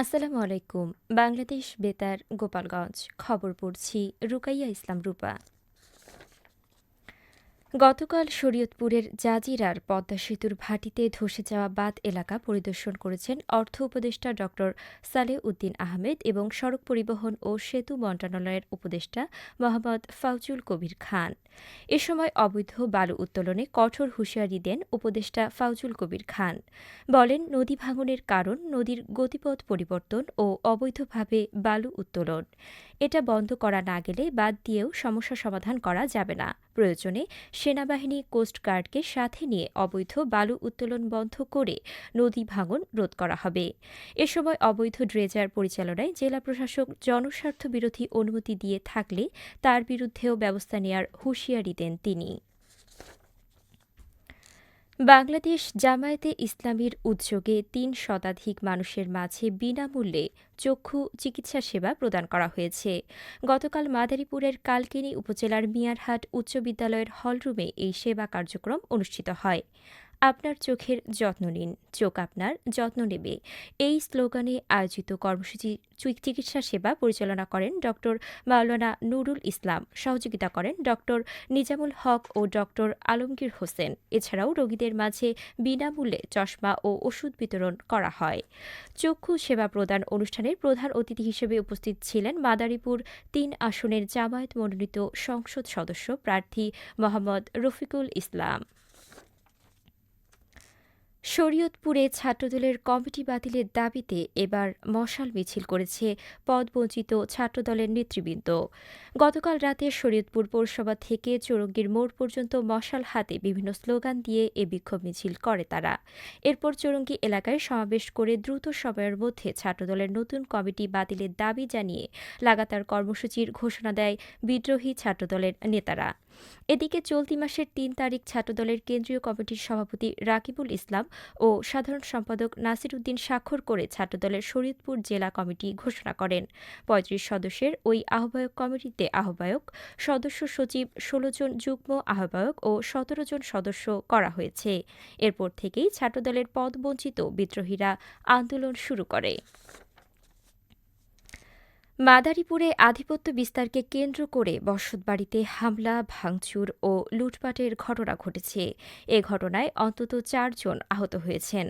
আসসালামু আলাইকুম। বাংলাদেশ বেতার গোপালগঞ্জ। খবর পড়ছি রুকাইয়া ইসলাম রূপা। গতকাল শরীয়তপুরের জাজিরার পদ্মা সেতুর ভাটিতে ধসে যাওয়া বাদ এলাকা পরিদর্শন করেছেন অর্থ উপদেষ্টা ড. সালেহ উদ্দিন আহমেদ এবং সড়ক পরিবহন ও সেতু মন্ত্রণালয়ের উপদেষ্টা মোহাম্মদ ফাউজুল কবির খান। এ সময় অবৈধ বালু উত্তোলনে কঠোর হুঁশিয়ারি দেন উপদেষ্টা ফাউজুল কবির খান। বলেন, নদী ভাঙনের কারণ, নদীর গতিপথ পরিবর্তন ও অবৈধভাবে বালু উত্তোলন। এটা বন্ধ করা না গেলে বাদ দিয়েও সমস্যা সমাধান করা যাবে না। প্রয়োজনে সেনাবাহিনী কোস্টগার্ডকে সাথে নিয়ে অবৈধ বালু উত্তোলন বন্ধ করে নদী ভাঙন রোধ করা হবে। এ সময় অবৈধ ড্রেজার পরিচালনায় জেলা প্রশাসক জনস্বার্থ বিরোধী অনুমতি দিয়ে থাকলে তার বিরুদ্ধেও ব্যবস্থা নেয়ার হুঁশিয়ারি দেন তিনি। বাংলাদেশ জামায়াতে ইসলামীর উদ্যোগে তিন শতাধিক মানুষের মাঝে বিনামূল্যে চক্ষু চিকিৎসা সেবা প্রদান করা হয়েছে। গতকাল মাদারীপুরের কালকিনি উপজেলার মিয়ারহাট উচ্চ বিদ্যালয়ের হলরুমে এই সেবা কার্যক্রম অনুষ্ঠিত হয়। আপনার চোখের যত্ন নিন। চোখ আপনার যত্ন নেবে। এই স্লোগানে আয়োজিত কর্মসূচি চিকিৎসা সেবা পরিচালনা করেন ড. মাওলানা নুরুল ইসলাম। সহযোগিতা করেন ড. নিজামুল হক ও ড. আলমগীর হোসেন। এছাড়াও রোগীদের মাঝে বিনামূল্যে চশমা ও ওষুধ বিতরণ করা হয়। চক্ষু সেবা প্রদান অনুষ্ঠানের প্রধান অতিথি হিসেবে উপস্থিত ছিলেন মাদারীপুর তিন আসনের জামায়াত মনোনীত সংসদ সদস্য প্রার্থী মোহাম্মদ রফিকুল ইসলাম। শরীয়তপুরে ছাত্রদলের কমিটি বাতিলের দাবিতে এবার মশাল মিছিল করেছে পদবঞ্চিত ছাত্রদলের নেতৃবৃন্দ। গতকাল রাতে শরীয়তপুর পৌরসভা থেকে চৌরঙ্গীর মোড় পর্যন্ত মশাল হাতে বিভিন্ন স্লোগান দিয়ে এ বিক্ষোভ মিছিল করে তারা। এরপর চৌরঙ্গী এলাকায় সমাবেশ করে দ্রুত সময়ের মধ্যে ছাত্রদলের নতুন কমিটি বাতিলের দাবি জানিয়ে লাগাতার কর্মসূচির ঘোষণা দেয় বিদ্রোহী ছাত্রদলের নেতারা। এদিকে চলতি মাসের তিন তারিখ ছাত্রদলের কেন্দ্রীয় কমিটির সভাপতি রাকিবুল ইসলাম ও সাধারণ সম্পাদক নাসির উদ্দিন স্বাক্ষর করে ছাত্রদলের শরীয়তপুর জেলা কমিটি ঘোষণা করেন। পঁয়ত্রিশ সদস্যের ওই আহ্বায়ক কমিটিতে আহ্বায়ক, সদস্য সচিব ষোলো জন যুগ্ম আহ্বায়ক ও সতেরো জন সদস্য করা হয়েছে। এরপর থেকেই ছাত্রদলের পদবঞ্চিত বিদ্রোহীরা আন্দোলন শুরু করে। মাদারীপুরে আধিপত্য বিস্তারকে কেন্দ্র করে বসতবাড়িতে হামলা, ভাঙচুর ও লুটপাটের ঘটনা ঘটেছে। এ ঘটনায় অন্তত চারজন আহত হয়েছেন।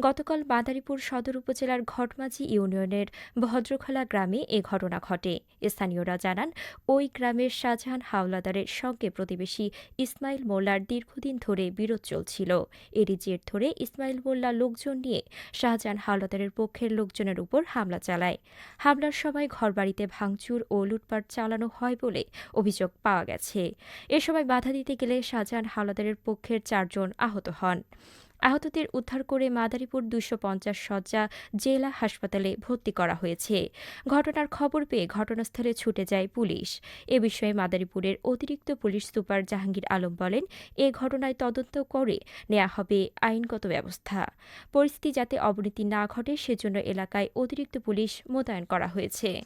গতকাল মাদারীপুর সদর উপজেলার ঘটমাঝি ইউনিয়নের ভদ্রখলা গ্রামে এ ঘটনা ঘটে। স্থানীয়রা জানান, ওই গ্রামের শাহজাহান হাওলাদারের সঙ্গে প্রতিবেশী ইসমাইল মোল্লার দীর্ঘদিন ধরে বিরোধ চলছিল। এরই জের ধরে ইসমাইল মোল্লা লোকজন নিয়ে শাহজাহান হাওলাদারের পক্ষের লোকজনের উপর হামলা চালায়। হামলার সময় ঘর ঘরবাড়িতে ভাঙচুর ও লুটপাট চালানো হয় বলে অভিযোগ পাওয়া গেছে। এ সময় বাধা দিতে গেলে শাহজাহান হাওলাদারের পক্ষের চারজন আহত হন। আহতদের উদ্ধার করে মাদারীপুর দুশো পঞ্চাশ শয্যা জেলা হাসপাতালে ভর্তি করা হয়েছে। ঘটনার খবর পেয়ে ঘটনাস্থলে ছুটে যায় পুলিশ। এ বিষয়ে মাদারীপুরের অতিরিক্ত পুলিশ সুপার জাহাঙ্গীর আলম বলেন, এ ঘটনায় তদন্ত করে নেওয়া হবে আইনগত ব্যবস্থা। পরিস্থিতি যাতে অবনতি না ঘটে, সেজন্য এলাকায় অতিরিক্ত পুলিশ মোতায়েন করা হয়েছে।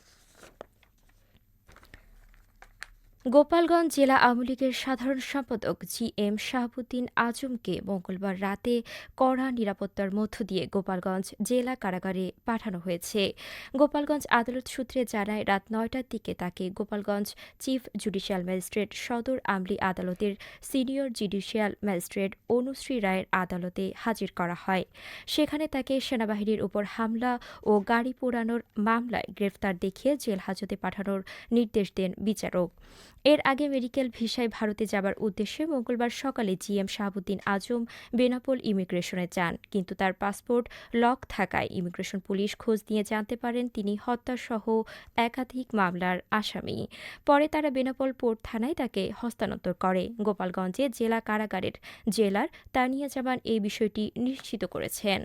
গোপালগঞ্জ জেলা আওয়ামী লীগের সাধারণ সম্পাদক জি এম শাহাবুদ্দিন আজমকে মঙ্গলবার রাতে কড়া নিরাপত্তার মধ্য দিয়ে গোপালগঞ্জ জেলা কারাগারে পাঠানো হয়েছে। গোপালগঞ্জ আদালত সূত্রে জানায়, রাত নয়টার দিকে তাকে গোপালগঞ্জ চিফ জুডিশিয়াল ম্যাজিস্ট্রেট সদর আমলি আদালতের সিনিয়র জুডিশিয়াল ম্যাজিস্ট্রেট অনুশ্রী রায়ের আদালতে হাজির করা হয়। সেখানে তাকে সেনাবাহিনীর উপর হামলা ও গাড়ি পোড়ানোর মামলায় গ্রেফতার দেখিয়ে জেল হাজতে পাঠানোর নির্দেশ দেন বিচারক। এর আগে মেডিকেল ভিসায় ভারতে যাবার উদ্দেশ্যে মঙ্গলবার সকালে জিএম শাহাবুদ্দিন আজম বেনাপোল ইমিগ্রেশনে যান। কিন্তু তার পাসপোর্ট লক থাকায় ইমিগ্রেশন পুলিশ খোঁজ নিয়ে জানতে পারেন তিনি হত্যাসহ একাধিক মামলার আসামি। পরে তারা বেনাপোল পোর্ট থানায় তাকে হস্তান্তর করে। গোপালগঞ্জে জেলা কারাগারের জেলার তানিয়া জামান এই বিষয়টি নিশ্চিত করেছেন।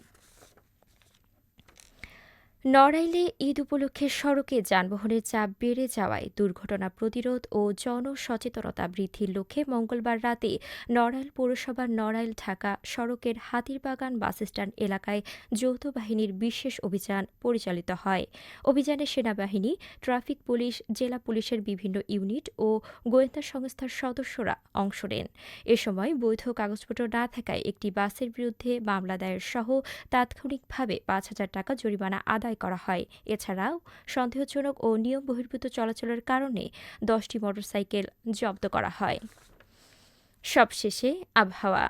নড়াইলে ঈদ উপলক্ষে সড়কে যানবাহনের চাপ বেড়ে যাওয়ায় দুর্ঘটনা প্রতিরোধ ও জনসচেতনতা বৃদ্ধির লক্ষ্যে মঙ্গলবার রাতে নড়াইল পৌরসভার নড়াইল ঢাকা সড়কের হাতিরবাগান বাসস্ট্যান্ড এলাকায় যৌথ বাহিনীর বিশেষ অভিযান পরিচালিত হয়। অভিযানে সেনাবাহিনী, ট্রাফিক পুলিশ, জেলা পুলিশের বিভিন্ন ইউনিট ও গোয়েন্দা সংস্থার সদস্যরা অংশ নেন। এ সময় বৈধ কাগজপত্র না থাকায় একটি বাসের বিরুদ্ধে মামলা দায়ের সহ তাৎক্ষণিকভাবে পাঁচ হাজার টাকা জরিমানা আদায় করা হয়। এছাড়াও, সন্দেহজনক ও নিয়ম বহির্ভূত চলাচলের কারণে দশটি মোটরসাইকেল জব্দ করা হয়। সবশেষে, আবহাওয়া।